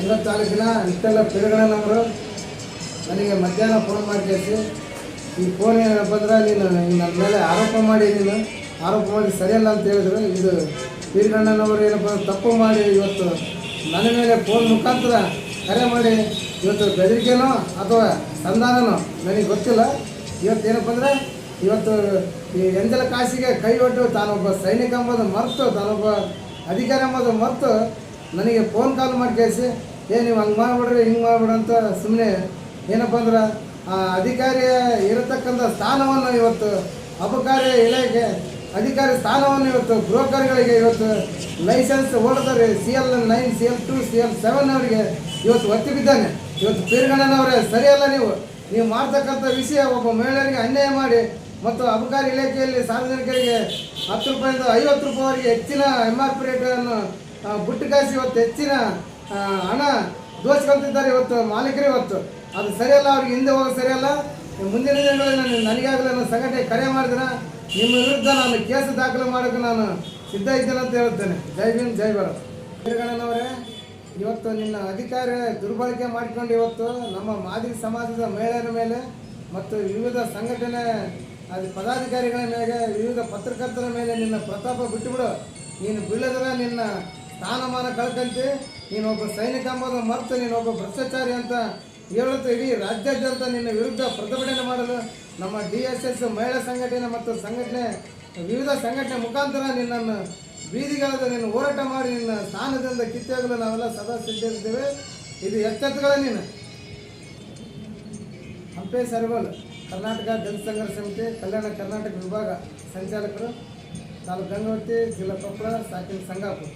ಸಂಘ ತಾಲೂಕಿನ ಇಷ್ಟೆಲ್ಲ ಪಿರಗಣ್ಣನವರು ನನಗೆ ಮಧ್ಯಾಹ್ನ ಫೋನ್ ಮಾಡಿ ಕೇಳಿಸಿ, ಈ ಫೋನ್ ಏನಪ್ಪ ಅಂದ್ರೆ ನೀನು ನನ್ನ ಮೇಲೆ ಆರೋಪ ಮಾಡಿ ನೀನು, ಆರೋಪ ಮಾಡಿ ಸರಿಯಲ್ಲ ಅಂತ ಹೇಳಿದ್ರು. ಇದು ಪಿರಗಣ್ಣನವರು ಏನಪ್ಪ ತಪ್ಪು ಮಾಡಿ ಇವತ್ತು ನನ್ನ ಮೇಲೆ ಫೋನ್ ಮುಖಾಂತರ ಕರೆ ಮಾಡಿ, ಇವತ್ತು ಬೆದರಿಕೆನೋ ಅಥವಾ ಸಂಧಾನನೋ ನನಗೆ ಗೊತ್ತಿಲ್ಲ. ಇವತ್ತು ಏನಪ್ಪ ಅಂದ್ರೆ ಇವತ್ತು ಈ ಎಂಜಲ ಕಾಸಿಗೆ ಕೈ ಒಟ್ಟು ತಾನೊಬ್ಬ ಸೈನಿಕ ಎಂಬುದು ಮರೆತು, ತಾನೊಬ್ಬ ಅಧಿಕಾರಿ ಎಂಬುದು ಮರೆತು ನನಗೆ ಫೋನ್ ಕಾಲ್ ಮಾಡಿ ಕೇಳಿಸಿ ಏ, ನೀವು ಹಂಗೆ ಮಾಡಿಬಿಡ್ರಿ, ಹಿಂಗೆ ಮಾಡಿಬಿಡ್ರಿ ಅಂತ ಸುಮ್ಮನೆ ಏನಪ್ಪ ಅಂದ್ರೆ, ಆ ಅಧಿಕಾರಿ ಇರತಕ್ಕಂಥ ಸ್ಥಾನವನ್ನು ಇವತ್ತು ಅಬಕಾರಿ ಇಲಾಖೆ, ಅಧಿಕಾರಿ ಸ್ಥಾನವನ್ನು ಇವತ್ತು ಬ್ರೋಕರ್ಗಳಿಗೆ ಇವತ್ತು licence ಓಡ್ತಾರೆ C L nine, C L two, C L seven ಅವರಿಗೆ ಇವತ್ತು ಒತ್ತಿ ಬಿದ್ದಾನೆ. ಇವತ್ತು ಪೀರ್ಗಣ್ಣನವರೇ ಸರಿಯಲ್ಲ ನೀವು. ನೀವು ಮಾಡ್ತಕ್ಕಂಥ ವಿಷಯ ಒಬ್ಬ ಮಹಿಳೆಯರಿಗೆ ಅನ್ಯಾಯ ಮಾಡಿ ಮತ್ತು ಅಬಕಾರಿ ಇಲಾಖೆಯಲ್ಲಿ ಸಾರ್ವಜನಿಕರಿಗೆ ಹತ್ತು ರೂಪಾಯಿಂದ ಐವತ್ತು ರೂಪಾಯಿವರೆಗೆ ಹೆಚ್ಚಿನ ಎಂ ಆರ್ ಪಿ ರೇಟನ್ನು ಬುಟ್ಟು ಕಾಸಿ ಇವತ್ತು ಹೆಚ್ಚಿನ ಹಣ ದೋಚ್ಕೊಂತಿದ್ದಾರೆ ಇವತ್ತು, ಮಾಲೀಕರು ಇವತ್ತು. ಅದು ಸರಿಯಲ್ಲ, ಅವ್ರಿಗೆ ಹಿಂದೆ ಹೋಗೋದು ಸರಿಯಲ್ಲ. ಮುಂದಿನ ದಿನಗಳಲ್ಲಿ ನಾನು ನನಗಾಗಲೇ ನನ್ನ ಸಂಘಟನೆ ಕರೆ ಮಾಡಿದ್ರೆ ನಿಮ್ಮ ವಿರುದ್ಧ ನಾನು ಕೇಸು ದಾಖಲು ಮಾಡೋಕೆ ನಾನು ಸಿದ್ಧ ಇದ್ದೇನೆ ಅಂತ ಹೇಳುತ್ತೇನೆ. ಜೈ ಭೀಮ್, ಜೈ ಭಾರತ್. ವೀರಗಣ್ಣನವರೇ, ಇವತ್ತು ನಿನ್ನ ಅಧಿಕಾರ ದುರ್ಬಳಕೆ ಮಾಡಿಕೊಂಡು ಇವತ್ತು ನಮ್ಮ ಮಾದರಿ ಸಮಾಜದ ಮಹಿಳೆಯರ ಮೇಲೆ ಮತ್ತು ವಿವಿಧ ಸಂಘಟನೆ, ಅದು ಪದಾಧಿಕಾರಿಗಳ ಮೇಲೆ, ವಿವಿಧ ಪತ್ರಕರ್ತರ ಮೇಲೆ ನಿನ್ನ ಪ್ರತಾಪ ಬಿಟ್ಟುಬಿಡು. ನೀನು ಬೀಳದ್ರೆ ನಿನ್ನ ಸ್ಥಾನಮಾನ ಕಳ್ಕಂತಿ, ನೀನೊಬ್ಬ ಸೈನಿಕ ಎಂಬುದು ಮರೆತು, ನೀನೊಬ್ಬ ಭ್ರಷ್ಟಾಚಾರಿ ಅಂತ ಹೇಳುತ್ತೆ ಇಡೀ ರಾಜ್ಯಾದ್ಯಂತ ನಿನ್ನ ವಿರುದ್ಧ ಪ್ರತಿಭಟನೆ ಮಾಡಲು ನಮ್ಮ ಡಿ ಎಸ್ ಎಸ್ ಮಹಿಳಾ ಸಂಘಟನೆ ಮತ್ತು ಸಂಘಟನೆ, ವಿವಿಧ ಸಂಘಟನೆ ಮುಖಾಂತರ ನಿನ್ನನ್ನು ಬೀದಿಗಾದ ನಿನ್ನ ಹೋರಾಟ ಮಾಡಿ ನಿನ್ನ ಸ್ಥಾನದಿಂದ ಕಿತ್ತಾಗಲು ನಾವೆಲ್ಲ ಸದಾ ಸಿದ್ಧರಿದ್ದೇವೆ. ಇದು ಎಚ್ಚೆತ್ತುಗಳ ನೀನು ಹಂಪೆ ಸರ್ವಲ್, ಕರ್ನಾಟಕ ದಲಿತ ಸಂಘರ್ಷ ಸಮಿತಿ, ಕಲ್ಯಾಣ ಕರ್ನಾಟಕ ವಿಭಾಗ ಸಂಚಾಲಕರು, ತಾಲೂಕು ಗಂಗಾವತಿ, ಜಿಲ್ಲಾ ಕೊಪ್ಪಳ, ಸಾಕಿನ ಸಂಗಾಪುರ.